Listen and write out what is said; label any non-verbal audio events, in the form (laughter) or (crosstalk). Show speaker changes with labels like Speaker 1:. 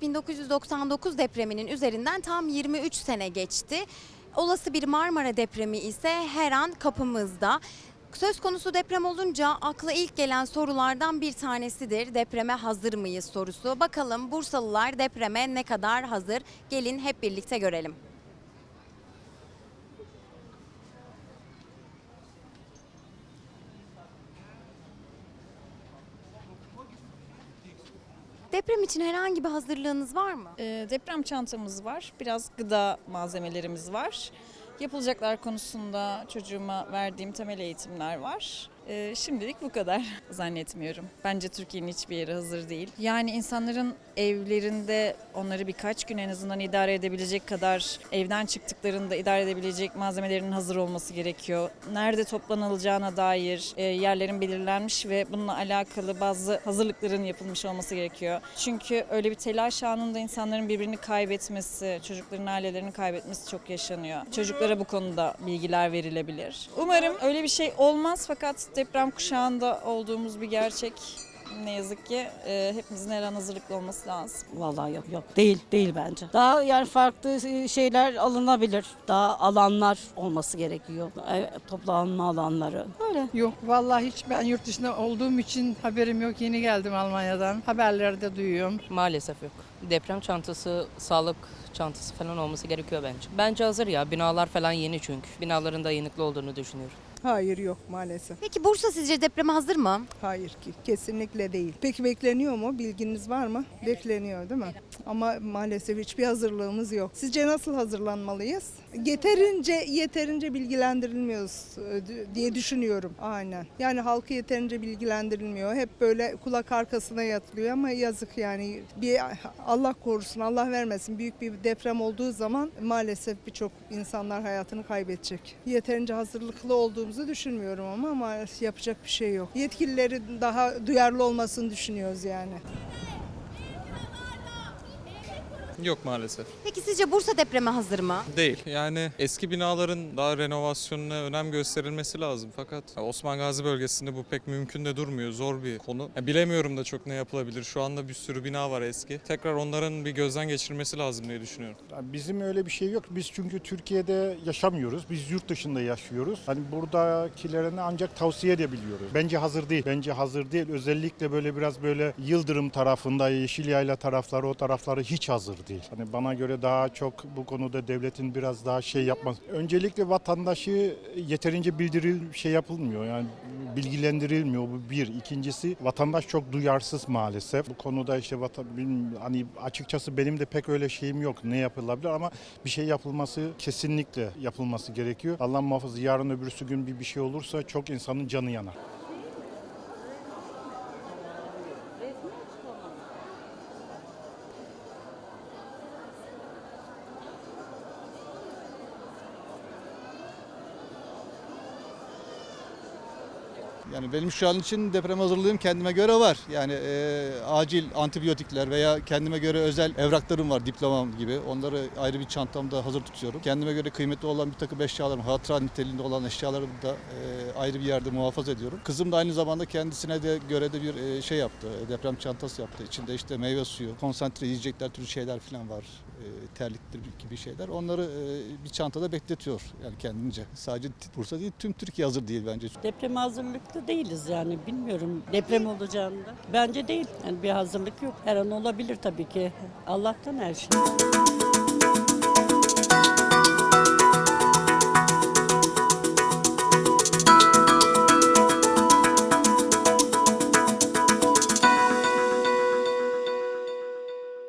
Speaker 1: 1999 depreminin üzerinden tam 23 sene geçti. Olası bir Marmara depremi ise her an kapımızda. Söz konusu deprem olunca akla ilk gelen sorulardan bir tanesidir. Depreme hazır mıyız sorusu. Bakalım Bursalılar depreme ne kadar hazır? Gelin hep birlikte görelim. Deprem için herhangi bir hazırlığınız var mı?
Speaker 2: Ee, deprem çantamız var. Biraz gıda malzemelerimiz var. Yapılacaklar konusunda çocuğuma verdiğim temel eğitimler var. Ee, şimdilik bu kadar (laughs) zannetmiyorum. Bence Türkiye'nin hiçbir yeri hazır değil. Yani insanların evlerinde onları birkaç gün en azından idare edebilecek kadar evden çıktıklarında idare edebilecek malzemelerin hazır olması gerekiyor. Nerede toplanılacağına dair e, yerlerin belirlenmiş ve bununla alakalı bazı hazırlıkların yapılmış olması gerekiyor. Çünkü öyle bir telaş anında insanların birbirini kaybetmesi, çocukların ailelerini kaybetmesi çok yaşanıyor. Çocuklara bu konuda bilgiler verilebilir. Umarım öyle bir şey olmaz fakat deprem kuşağında olduğumuz bir gerçek. Ne yazık ki e, hepimizin her an hazırlıklı olması lazım.
Speaker 3: Vallahi yok yok değil değil bence. Daha yani farklı şeyler alınabilir. Daha alanlar olması gerekiyor. E, Toplanma alanları. Öyle.
Speaker 4: Yok vallahi hiç ben yurt dışında olduğum için haberim yok. Yeni geldim Almanya'dan. Haberlerde duyuyorum.
Speaker 5: Maalesef yok. Deprem çantası, sağlık çantası falan olması gerekiyor bence. Bence hazır ya. Binalar falan yeni çünkü. Binaların dayanıklı olduğunu düşünüyorum.
Speaker 6: Hayır yok maalesef.
Speaker 1: Peki Bursa sizce depreme hazır mı?
Speaker 6: Hayır ki kesinlikle değil. Peki bekleniyor mu? Bilginiz var mı? Bekleniyor değil mi? Ama maalesef hiçbir hazırlığımız yok. Sizce nasıl hazırlanmalıyız? Yeterince yeterince bilgilendirilmiyoruz e, diye düşünüyorum. Aynen. Yani halkı yeterince bilgilendirilmiyor. Hep böyle kulak arkasına yatılıyor ama yazık yani. Bir Allah korusun, Allah vermesin büyük bir deprem olduğu zaman maalesef birçok insanlar hayatını kaybedecek. Yeterince hazırlıklı olduğumuzu düşünmüyorum ama maalesef yapacak bir şey yok. Yetkililerin daha duyarlı olmasını düşünüyoruz yani.
Speaker 7: Yok maalesef.
Speaker 1: Peki sizce Bursa depreme hazır mı?
Speaker 7: Değil. Yani eski binaların daha renovasyonuna önem gösterilmesi lazım. Fakat Osman Gazi bölgesinde bu pek mümkün de durmuyor. Zor bir konu. Ya bilemiyorum da çok ne yapılabilir. Şu anda bir sürü bina var eski. Tekrar onların bir gözden geçirilmesi lazım diye düşünüyorum.
Speaker 8: Yani Bizim öyle bir şey yok. Biz çünkü Türkiye'de yaşamıyoruz. Biz yurt dışında yaşıyoruz. Hani buradakilerine ancak tavsiye edebiliyoruz. Bence hazır değil. Bence hazır değil. Özellikle böyle biraz böyle Yıldırım tarafında, Yeşilyayla tarafları o tarafları hiç hazır değil. Hani bana göre daha çok bu konuda devletin biraz daha şey yapması. Öncelikle vatandaşı yeterince bildiril şey yapılmıyor. Yani bilgilendirilmiyor bu bir. İkincisi vatandaş çok duyarsız maalesef. Bu konuda işte vatan, hani açıkçası benim de pek öyle şeyim yok. Ne yapılabilir ama bir şey yapılması kesinlikle yapılması gerekiyor. Allah muhafaza yarın öbürsü gün bir bir şey olursa çok insanın canı yanar.
Speaker 9: Yani benim şu an için deprem hazırlığım kendime göre var. Yani e, acil antibiyotikler veya kendime göre özel evraklarım var diplomam gibi. Onları ayrı bir çantamda hazır tutuyorum. Kendime göre kıymetli olan bir takım eşyalarım, hatıra niteliğinde olan eşyalarımı da e, ayrı bir yerde muhafaza ediyorum. Kızım da aynı zamanda kendisine de göre de bir e, şey yaptı, e, deprem çantası yaptı. İçinde işte meyve suyu, konsantre yiyecekler türü şeyler falan var. E, terliktir gibi şeyler. Onları e, bir çantada bekletiyor yani kendince. Sadece Bursa değil, tüm Türkiye hazır değil bence.
Speaker 3: Depreme hazırlıklı değiliz yani bilmiyorum deprem olacağında. Bence değil. Yani bir hazırlık yok. Her an olabilir tabii ki. Allah'tan her şey.